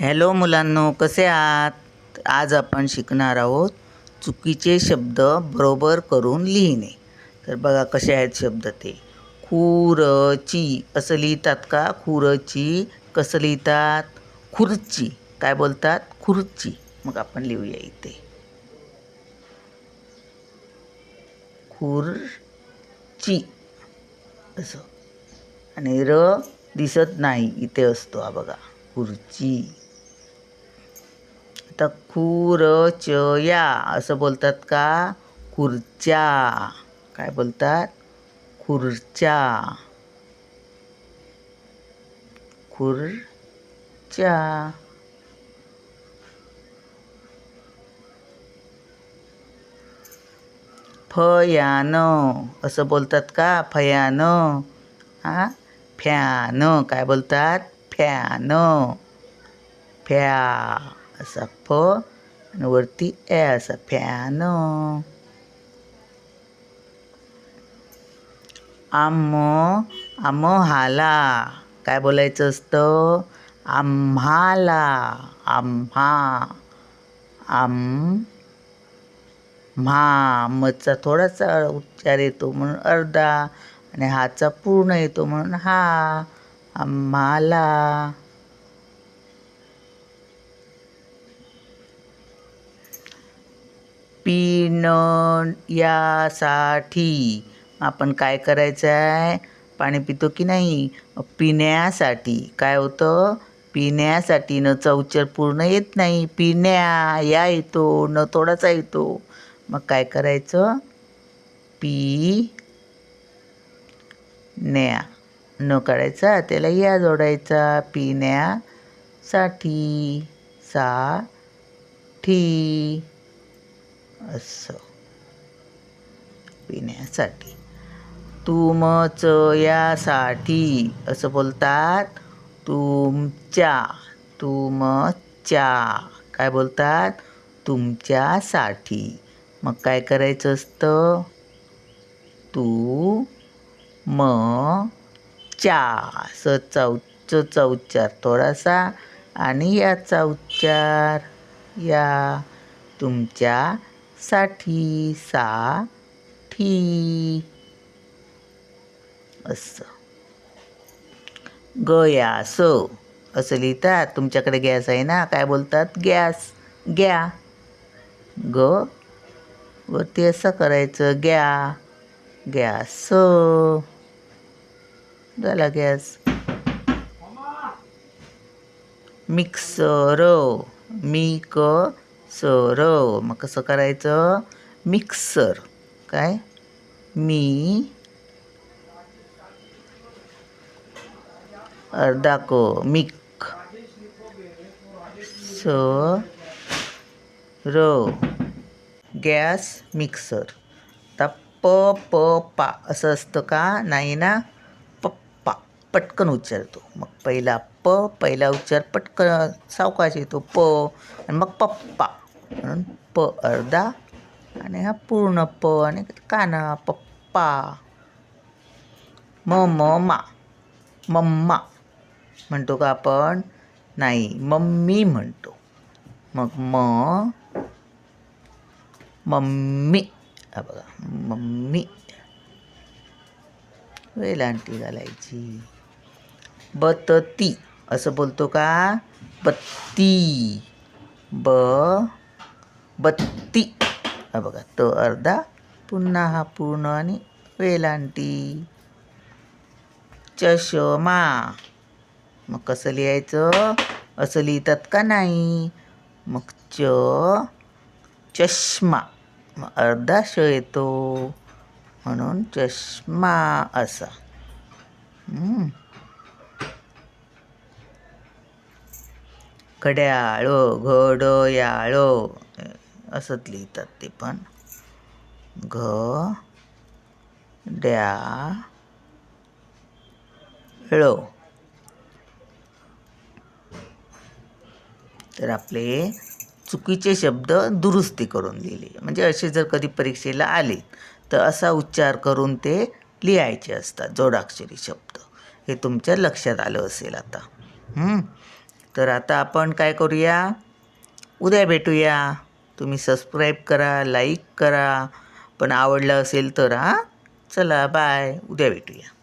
Hello मुलांनो कसे आहात? आज आपण शिकणार आहोत चुकीचे शब्द बरोबर करून लिहिणे. तर बघा कसे आहेत शब्द ते. खुरची असं लिहितात का? खुरची कसं लिहितात? खुर्ची काय बोलतात? खुर्ची. मग आपण लिहूया इथे. खुर्ची. असं. आणि र दिसत नाही इथे असतो हा बघा. खुर्ची. आता खुरचया असं बोलतात का? खुर्च्या काय बोलतात? खुर्च्या खुर्च्या फयानं असं बोलतात का? फयानं हां फ्यान काय बोलतात? फॅन फ्या असा फ आणि वरती ए असा फॅन. आम आम्हाला काय बोलायचं असतं? आम्हाला. आम्हा. आम म्हा. मचा थोडासा उच्चार येतो म्हणून अर्धा आणि हाचा पूर्ण येतो म्हणून हा. आम्हाला. पिण्यासाठी आपण काय करायचं आहे? पाणी पितो की नाही? पिण्यासाठी. काय होतं? पिण्यासाठी न चौचर पूर्ण येत नाही. पिण्या या येतो न थोडासा येतो. मग काय करायचं? पी न्या न काढायचा त्याला या जोडायचा. पिण्यासाठी सा ठी असं. पिण्यासाठी. तुमच यासाठी असं बोलतात. तुमच्या तुमच्या. काय बोलतात? तुमच्यासाठी. मग काय करायचं असतं? तू म च्या. असं चौ उच्चार थोडासा. आणि याचा उच्चार या. तुमच्या साठी सा ठी. असं. गयास असं लिहितात. तुमच्याकडे गॅस आहे ना? काय बोलतात? गॅस. ग्या. ग. वरती असं करायचं. ग्या. गॅस झाला गॅस. मिक्सर. मी क सर मग कसं करायचं? मिक्सर. काय? मी अर्धा क मिक. स र गॅस मिक्सर. आता प प पा. असं असतं का? नाही ना? पप्पा. पटकन उच्चारतो. मग पहिला प पहिला उच्चार पटकन सावकाश येतो. प. आणि मग पप्पा. म्हणून प अर्धा आणि हा पूर्ण प आणि काना पप्पा. म म मा. मम्मा म्हणतो का आपण? नाही मम्मी म्हणतो. मग म मम्मी. हा बघा मम्मी. वेलांटी घालायची. बतती. असं बोलतो का? बत्ती. ब बत्ती. हा बघा तो अर्धा पुन्हा हा पूर्ण आणि वेलांटी. चष्मा. मग कसं लिहायचं? असं लिहितात का नाही? मग च चष्मा. मग अर्धा श येतो. म्हणून चष्मा असा. घड्याळो घड्याळ असंच लिहितात ते पण. घ ड्या ळ. तर आपले चुकीचे शब्द दुरुस्ती करून लिहिले. म्हणजे असे जर कधी परीक्षेला आले तर असा उच्चार करून ते लिहायचे असतात जोडाक्षरी शब्द. हे तुमच्या लक्षात आलं असेल आता. तर आता आपण काय करूया? उद्या भेटूया. तुम्ही सबस्क्राईब करा लाईक करा. पण आवडलं असेल तर हां चला बाय उद्या भेटूया.